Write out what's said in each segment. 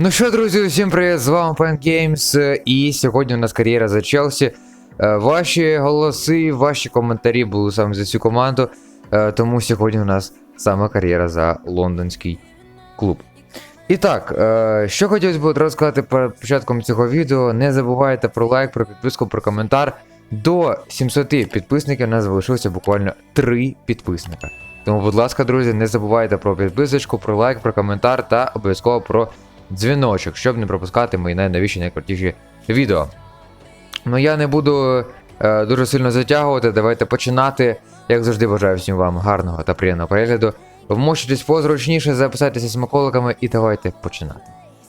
Ну що, друзі, усім привіт, з вами Pant Games, е, і сьогодні у нас кар'єра за Челсі. Е, Ваші голоси, ваші коментарі були саме за цю команду, е, тому сьогодні у нас саме кар'єра за лондонський клуб. І так, що хотілося б одразу сказати перед початком цього відео, не забувайте про лайк, про підписку, про коментар. До 700 підписників у нас залишилося буквально 3 підписника. Тому, будь ласка, друзі, не забувайте про підписочку, про лайк, про коментар та обов'язково про дзвіночок, щоб не пропускати мої найновіші найкрутіші відео. Ну я не буду е, дуже сильно затягувати. Давайте починати. Як завжди, бажаю всім вам гарного та приємного перегляду. Вмощитесь позручніше, записайтеся смаколиками і давайте починати.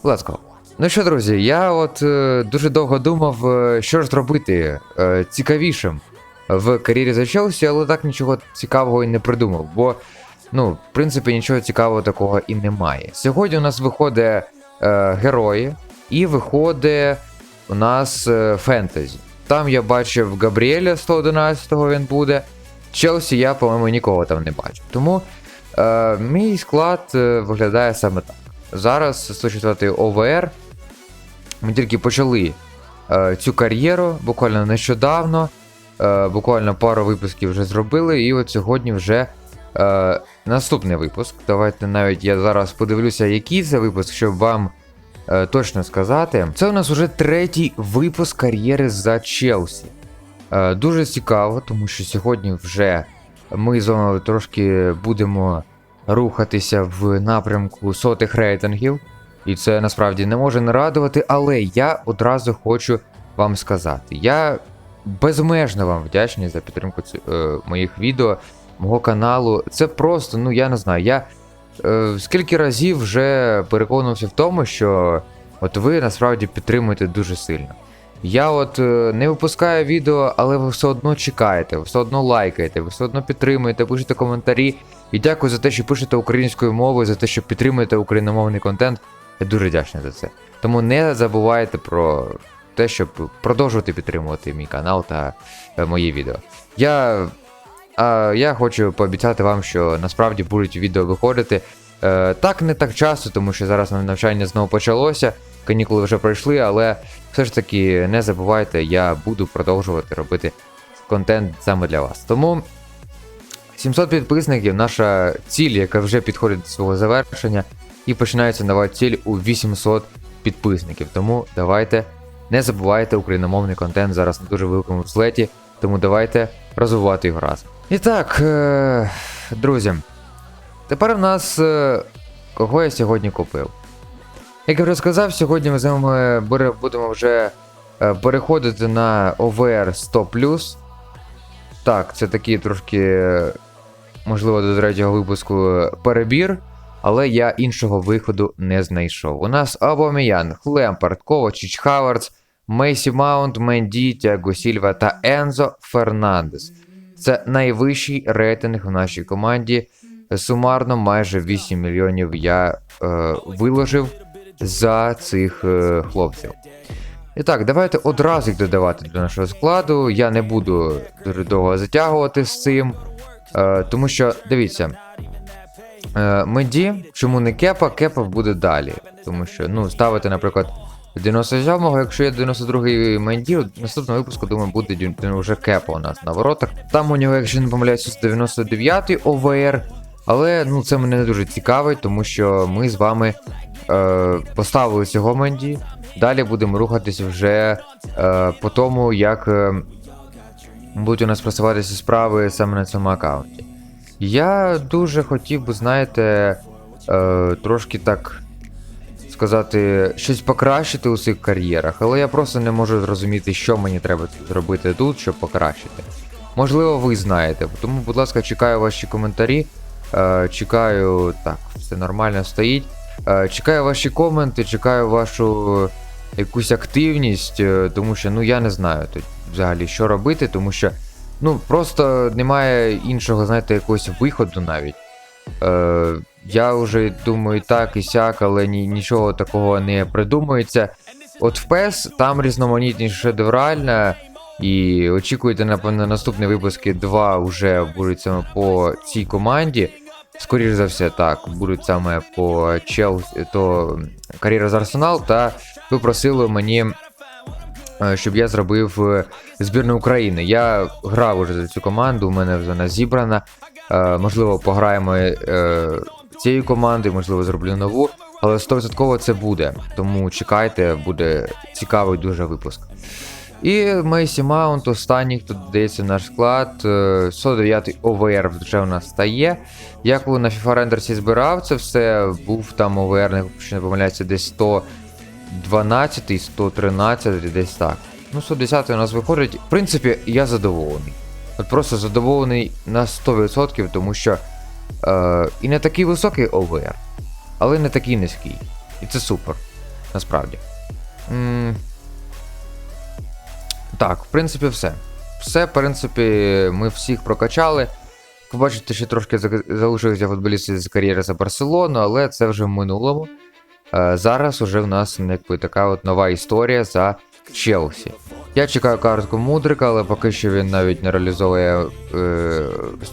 Будь ласка. Ну що, друзі, я от е, дуже довго думав, е, що ж зробити е, цікавішим в кар'єрі за Челсі, але так нічого цікавого і не придумав, бо, ну, в принципі, нічого цікавого такого і немає. Сьогодні у нас виходить е, герої, і виходить у нас е, фентезі. Там я бачив Габріеля 111-го він буде. Челсі я, по-моєму, нікого там не бачив. Тому е, мій склад е, виглядає саме так. Зараз 104 ОВР. Ми тільки почали е, цю кар'єру буквально нещодавно. Е, буквально пару випусків вже зробили, і от сьогодні вже е, наступний випуск. Давайте навіть я зараз подивлюся, який це випуск, щоб вам е, точно сказати. Це у нас вже третій випуск кар'єри за Челсі. Е, дуже цікаво, тому що сьогодні вже ми з вами трошки будемо рухатися в напрямку сотих рейтингів. І це насправді не може не радувати, але я одразу хочу вам сказати: я безмежно вам вдячний за підтримку ці- е, моїх відео, мого каналу. Це просто, ну я не знаю. Я е, скільки разів вже переконувався в тому, що от ви насправді підтримуєте дуже сильно. Я от е, не випускаю відео, але ви все одно чекаєте, ви все одно лайкаєте, ви все одно підтримуєте, пишете коментарі. І дякую за те, що пишете українською мовою, за те, що підтримуєте україномовний контент. Я дуже вдячний за це. Тому не забувайте про те, щоб продовжувати підтримувати мій канал та е, мої відео. Я, а, я хочу пообіцяти вам, що насправді будуть відео виходити. Е, так, не так часто, тому що зараз навчання знову почалося, канікули вже пройшли, але все ж таки не забувайте, я буду продовжувати робити контент саме для вас. Тому 700 підписників наша ціль, яка вже підходить до свого завершення, і починається нова ціль у 800 підписників. Тому давайте не забувайте україномовний контент зараз на дуже великому взлеті, тому давайте розвивати його разом. І так, е- друзі, тепер у нас е- кого я сьогодні купив. Як я вже сказав, сьогодні ми з вами будемо вже е, переходити на OVR 100 Так, це такий трошки, можливо, до третього випуску перебір, але я іншого виходу не знайшов. У нас Абоміян, Лемпард, Ковачич, Хавардс, Мейсі Маунт, Менді, Тяго Сільва та Ензо Фернандес. Це найвищий рейтинг в нашій команді. Сумарно майже 8 мільйонів я е, виложив за цих е, хлопців. І так, давайте одразу їх додавати до нашого складу. Я не буду дуже довго затягувати з цим. Е, тому що, дивіться. Е, Меді, чому не кепа, кепа буде далі. Тому що, ну, ставити, наприклад, 97-го, якщо є 92-й Менді, в наступному випуску, думаю, буде вже кепа у нас на воротах. Там у нього, якщо не помиляюся, 99-й ОВР. Але ну, це мене не дуже цікавить, тому що ми з вами е, поставили цього Менді. Далі будемо рухатись вже е, по тому, як е, будуть у нас просуватися справи саме на цьому аккаунті. Я дуже хотів би, знаєте, е, трошки так сказати, щось покращити у цих кар'єрах, але я просто не можу зрозуміти, що мені треба зробити тут, щоб покращити. Можливо, ви знаєте, тому, будь ласка, чекаю ваші коментарі. Е, чекаю, так, все нормально стоїть. Е, чекаю ваші коменти, чекаю вашу якусь активність, е, тому що ну я не знаю тут взагалі, що робити, тому що ну просто немає іншого, знаєте, якогось виходу навіть. Е, я вже думаю так і сяк, але ні, нічого такого не придумується. От в PES там різноманітність шедевральна, і очікуйте, напевно, наступні випуски 2 вже будуть саме по цій команді. скоріш за все, так, будуть саме по Челсі, то кар'єра з Арсенал, та ви просили мені, е, щоб я зробив е, збірну України. Я грав уже за цю команду, у мене вона зібрана. Е, Можливо, пограємо е, цією командою, можливо, зроблю нову, але 100% це буде. Тому чекайте, буде цікавий дуже випуск. І Мейсі Маунт, останній, хто додається наш склад. е, 109 ОВР вже у нас стає. Я коли на FIFA Renders збирав це все, був там ОВР, якщо не помиляється, десь 112, 113, десь так. Ну, 110 у нас виходить. В принципі, я задоволений. От просто задоволений на 100%, тому що е, і не такий високий ОВР, але не такий низький. І це супер. Насправді. м так, в принципі, все. Все, в принципі, ми всіх прокачали. Побачите, ще трошки залишилися футболісти з кар'єри за Барселону, але це вже в минулому. Е, зараз уже в нас якби така от нова історія за Челсі. Я чекаю картку Мудрика, але поки що він навіть не реалізовує е,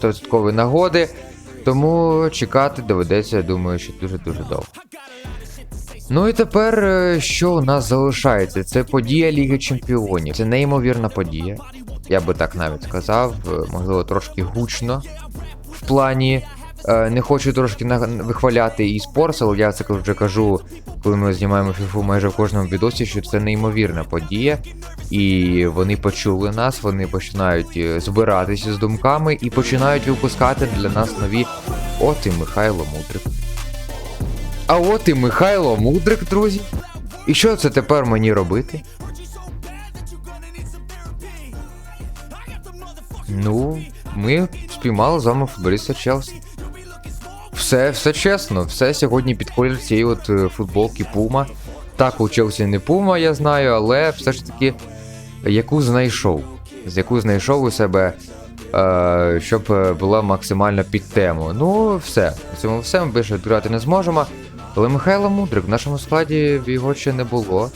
100% нагоди. Тому чекати доведеться, я думаю, що дуже-дуже довго. Ну і тепер, е, що у нас залишається? Це подія Ліги Чемпіонів. Це неймовірна подія. Я би так навіть сказав, е, можливо, трошки гучно в плані. Е, Не хочу трошки вихваляти e-sports, але я це вже кажу, коли ми знімаємо фіфу майже в кожному відосі, що це неймовірна подія. І вони почули нас, вони починають е, збиратися з думками і починають випускати для нас нові. От і Михайло Мудрик. А от і Михайло Мудрик, друзі. І що це тепер мені робити? Ну, ми спіймали з вами футболіста Челсі. Все, все чесно, все сьогодні під цієї от е, футболки Пума. Так, у Челсі не Пума, я знаю, але все ж таки, яку знайшов. З яку знайшов у себе, е, щоб е, була максимально під тему. Ну, все. На цьому все, ми більше грати не зможемо. Але Михайло Мудрик в нашому складі його ще не було.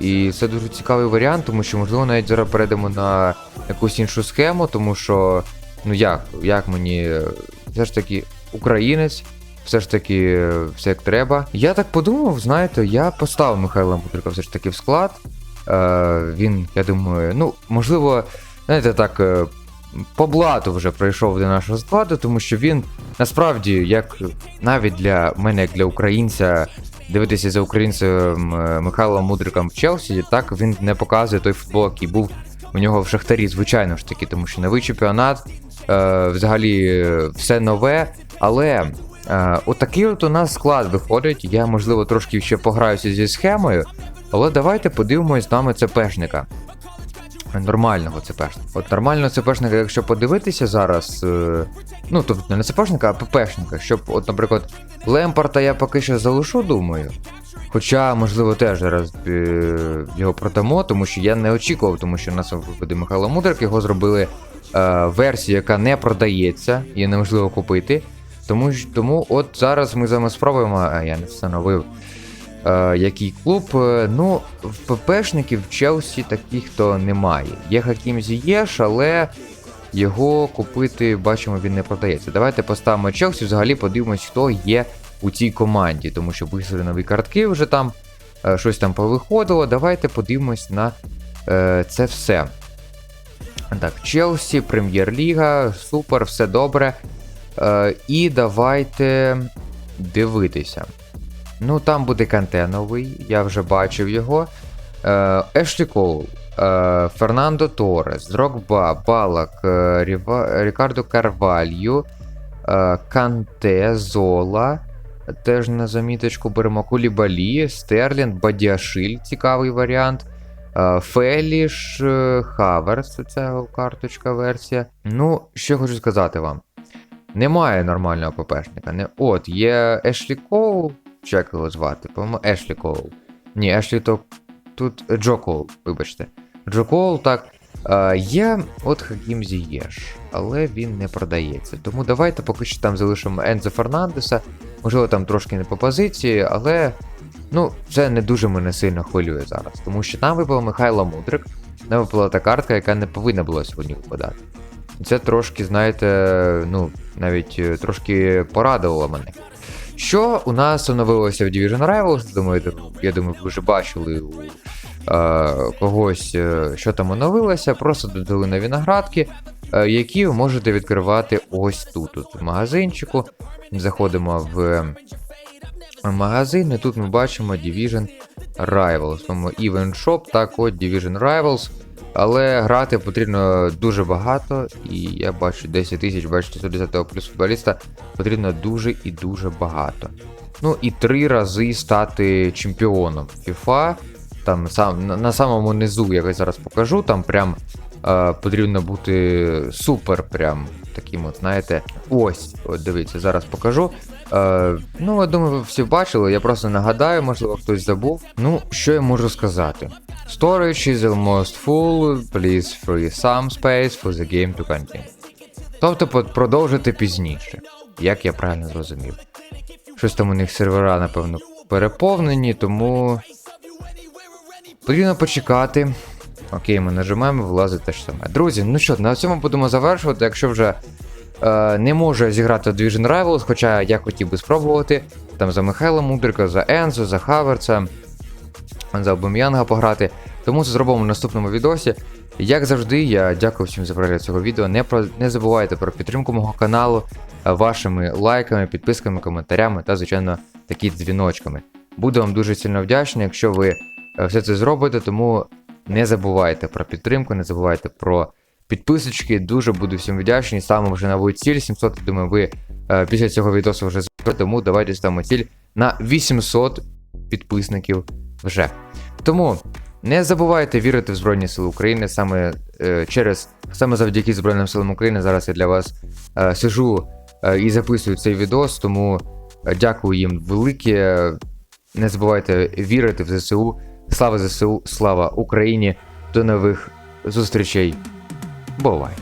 І це дуже цікавий варіант, тому що, можливо, навіть зараз перейдемо на якусь іншу схему, тому що, ну як, як мені е, все ж таки українець, все ж таки все як треба. Я так подумав, знаєте, я поставив Михайла Мудрика все ж таки в склад. Е, він, я думаю, ну, можливо, знаєте, так, е, по блату вже прийшов до нашого складу, тому що він насправді, як навіть для мене, як для українця, дивитися за українцем е, Михайлом Мудриком в Челсі, так він не показує той футбол, який був у нього в Шахтарі, звичайно ж таки, тому що новий чемпіонат, е, взагалі е, все нове, але. Е, отакий от у нас склад виходить. Я, можливо, трошки ще пограюся зі схемою, але давайте подивимось з нами ЦПшника. Нормального ЦПшника. От нормального ЦПшника, якщо подивитися зараз, е, ну тобто не ЦПшника, а ППшника, щоб, от, наприклад, Лемпарта я поки що залишу, думаю. Хоча, можливо, теж зараз е, його продамо, тому що я не очікував, тому що у нас виходить Михайло Мудрик, його зробили е, версію, яка не продається, її неможливо купити. Тому, тому от зараз ми з вами спробуємо, а я не встановив, е, який клуб. Е, Ну, ППшників в Челсі таких то немає. Є Хакім Зієш, але його купити, бачимо, він не продається. Давайте поставимо Челсі, взагалі подивимось, хто є у цій команді, тому що вийшли нові картки вже там, е, щось там повиходило. Давайте подивимось на е, це все. Так, Челсі, Прем'єр-ліга, супер, все добре. Е, і давайте дивитися. Ну, там буде Канте новий, я вже бачив його. Е, Ешлі Коул, е, Фернандо Торес, Дрогба, Балак, Рікардо Карвалью, Канте, Зола. Теж на заміточку беремо Кулібалі, Стерлін, Бадіашиль, цікавий варіант. Феліш, Хаверс, це карточка версія. Ну, що хочу сказати вам. Немає нормального ППшника. Не... От, є Ешлі Коул, чи як його звати? По-моєму, Ешлі Коул. Ні, Ешлі то тут Джо Коул, вибачте. Джо Коул, так. Е, є от Хакім Зієш, але він не продається. Тому давайте поки що там залишимо Ензо Фернандеса. Можливо, там трошки не по позиції, але ну, це не дуже мене сильно хвилює зараз. Тому що нам випав Михайло Мудрик, нам випала та картка, яка не повинна була сьогодні випадати. Це трошки, знаєте, ну, навіть е, трошки порадувало мене. Що у нас оновилося в Division Rivals? Думаю, я думаю, ви вже бачили у е, когось, е, що там оновилося. Просто додали нові наградки, е, які ви можете відкривати ось тут, тут в магазинчику. Заходимо в е, магазин, і тут ми бачимо Division Rivals. Event Shop, так от Division Rivals. Але грати потрібно дуже багато, і я бачу 10 тисяч, бачите, 110 плюс футболіста потрібно дуже і дуже багато. Ну і три рази стати чемпіоном FIFA. Там сам на, самому низу, я зараз покажу, там прям е, потрібно бути супер, прям таким, от, знаєте. Ось, от дивіться, зараз покажу. Е, ну, я думаю, ви всі бачили, я просто нагадаю, можливо, хтось забув. Ну, що я можу сказати? Storage is almost full, please free some space for the game to continue. Тобто продовжити пізніше, як я правильно зрозумів. Щось там у них сервера, напевно, переповнені, тому потрібно почекати. Окей, ми нажимаємо, влазить те ж саме. Друзі, ну що, на цьому будемо завершувати. Якщо вже е, не може зіграти Division Rivals, хоча я хотів би спробувати. Там за Михайла Мудрика, за Ензо, за Хаверца, за Обум'янга пограти. Тому це зробимо в наступному відосі. Як завжди, я дякую всім за перегляд цього відео. Не, про, не забувайте про підтримку мого каналу е, вашими лайками, підписками, коментарями та, звичайно, такі дзвіночками. Буду вам дуже сильно вдячний, якщо ви е, все це зробите, тому не забувайте про підтримку, не забувайте про підписочки. Дуже буду всім вдячний. Ставимо вже нову ціль 700. Думаю, ви е, після цього відео вже зробите, тому давайте ставимо ціль на 800 підписників вже. Тому не забувайте вірити в Збройні Сили України. Саме е, через саме завдяки Збройним силам України зараз я для вас е, сижу е, і записую цей відос. Тому е, дякую їм велике. Не забувайте вірити в ЗСУ. Слава ЗСУ, слава Україні. До нових зустрічей. Бувай!